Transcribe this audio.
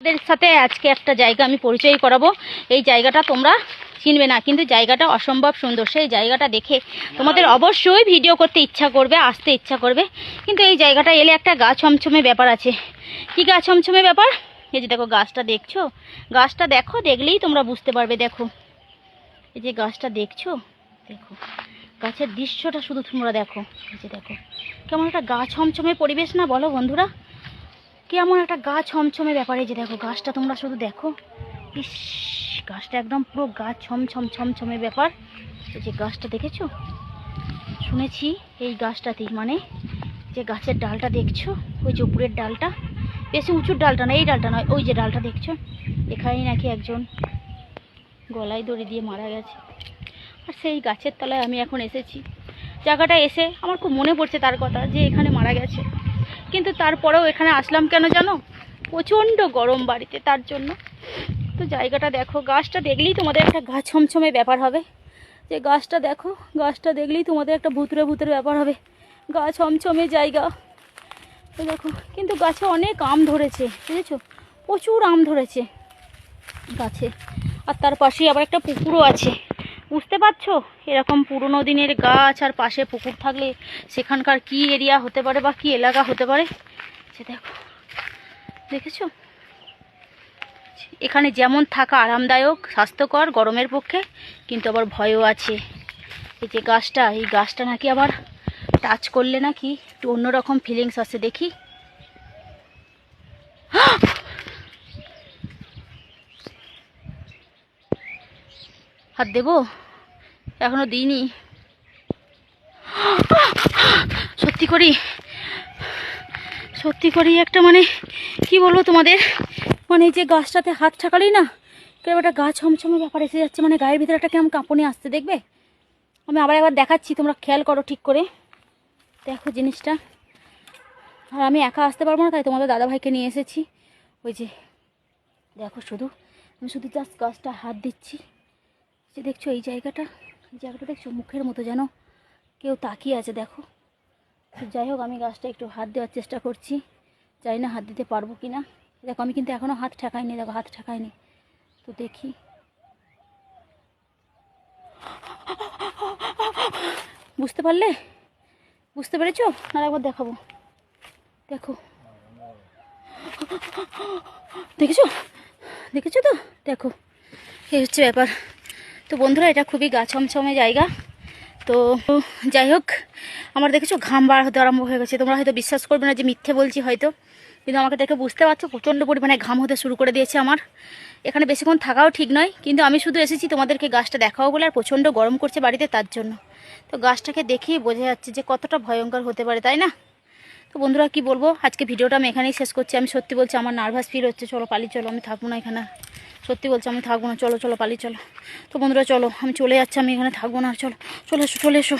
ওদের সাথে আজকে একটা জায়গা আমি পরিচয় করাবো। এই জায়গাটা তোমরা চিনবে না, কিন্তু জায়গাটা অসম্ভব সুন্দর। সেই জায়গাটা দেখে তোমাদের অবশ্যই ভিডিও করতে ইচ্ছা করবে, আসতে ইচ্ছা করবে। কিন্তু এই জায়গাটা এলে একটা গা ছমছমে ব্যাপার আছে। কি গা ছমছমে ব্যাপার? এই যে দেখো, গাছটা দেখছ? গাছটা দেখো, দেখলেই তোমরা বুঝতে পারবে, দেখো। এই যে গাছটা দেখছ? দেখো, গাছের দৃশ্যটা শুধু তোমরা দেখো। এই যে দেখো, কেমন একটা গা ছমছমে পরিবেশ না বলো বন্ধুরা? কেমন একটা গা ছমছমে ব্যাপারে যে দেখো, গাছটা তোমরা শুধু দেখো। ইস, গাছটা একদম পুরো গাছ ছমছম, ছমছমে ব্যাপার। যে গাছটা দেখেছ? শুনেছি এই গাছটাতেই মানে যে গাছের ডালটা দেখছ? ওই যে উপরের ডালটা। বেশি উঁচুর ডালটা না, এই ডালটা নয়, ওই যে ডালটা দেখছ? এখানেই নাকি একজন গলায় দড়ি দিয়ে মারা গেছে। আর সেই গাছের তলায় আমি এখন এসেছি। জায়গাটা এসে আমার খুব মনে পড়ছে তার কথা, যে এখানে মারা গেছে। কিন্তু তারপরেও এখানে আসলাম কেন জানো? প্রচণ্ড গরম বাড়িতে তার জন্য। তো জায়গাটা দেখো, গাছটা দেখলেই তোমাদের একটা গা ছমছমে ব্যাপার হবে। যে গাছটা দেখো, গাছটা দেখলেই তোমাদের একটা ভুতুরে ভুতুরে ব্যাপার হবে। গা ছমছমে জায়গা। তো দেখো, কিন্তু গাছে অনেক আম ধরেছে, বুঝেছ? প্রচুর আম ধরেছে গাছে। আর তার পাশেই আবার একটা পুকুরও আছে। বুঝতে পারছ? এরকম পুরনো দিনের গাছ আর পাশে পুকুর থাকলে সেখানকার কি এরিয়া হতে পারে বা কি এলাকা হতে পারে? সে দেখো। দেখেছ? এখানে যেমন থাকা আরামদায়ক, স্বাস্থ্যকর, গরমের পক্ষে, কিন্তু আবার ভয়ও আছে। এই যে গাছটা, এই গাছটা নাকি আবার টাচ করলে নাকি একটু অন্যরকম ফিলিংস আসে দেখি। হাত দেবো? এখনও দিইনি। সত্যি করি? সত্যি করি একটা মানে কি বলব তোমাদের? মানে এই যে গাছটাতে হাত ঠাকালেই না কেউ একটা গা ছমছমে ব্যাপার এসে যাচ্ছে মানে গায়ের ভিতরে একটা কেমন কাঁপুনি আসতে দেখবে? আমি আবার একবার দেখাচ্ছি, তোমরা খেয়াল করো ঠিক করে। দেখো জিনিসটা। আর আমি একা আসতে পারব না, তাই তোমাদের দাদাভাইকে নিয়ে এসেছি। ওই যে, দেখো শুধু, আমি শুধু জাস্ট গাছটা হাত দিচ্ছি। যে দেখছ এই জায়গাটা? এই জায়গাটা দেখছ? মুখের মতো যেন কেউ তাকিয়ে আছে, দেখো। যাই হোক, আমি গাছটা একটু হাত দেওয়ার চেষ্টা করছি। জানি না হাত দিতে পারব কি না দেখো, আমি কিন্তু এখনও হাত ঠেকাইনি, দেখো, হাত ঠেকাইনি। তো দেখি। বুঝতে পারলে? বুঝতে পেরেছ? না একবার দেখাবো। দেখো। দেখেছ? দেখেছ তো? দেখো। এই হচ্ছে ব্যাপার। তো বন্ধুরা, এটা খুবই গা ছমছমে জায়গা। তো যাই হোক, আমার দেখেছ, ঘাম বার হতে আরম্ভ হয়ে গেছে। তোমরা হয়তো বিশ্বাস করবে না যে মিথ্যে বলছি হয়তো, কিন্তু আমাকে দেখে বুঝতে পারছ, প্রচণ্ড পরিমাণে ঘাম হতে শুরু করে দিয়েছে আমার। এখানে বেশিক্ষণ থাকাও ঠিক নয়, কিন্তু আমি শুধু এসেছি তোমাদেরকে গাছটা দেখাও বলে, আর প্রচণ্ড গরম করছে বাড়িতে তার জন্য। তো গাছটাকে দেখেই বোঝা যাচ্ছে যে কতটা ভয়ঙ্কর হতে পারে, তাই না? তো বন্ধুরা, কি বলব? আজকে ভিডিওটা আমি এখানেই শেষ করছি। আমি সত্যি বলছি, আমার নার্ভাস ফিল হচ্ছে। চলো পালি চলো, আমি থাকব না এখানে। সত্যি বলছে, আমি থাকব না। চলো চলো পালি চলো। তো বন্ধুরা, চলো, আমি চলে যাচ্ছি, আমি এখানে থাকব না। চলো, চলে এসো চলে এসো।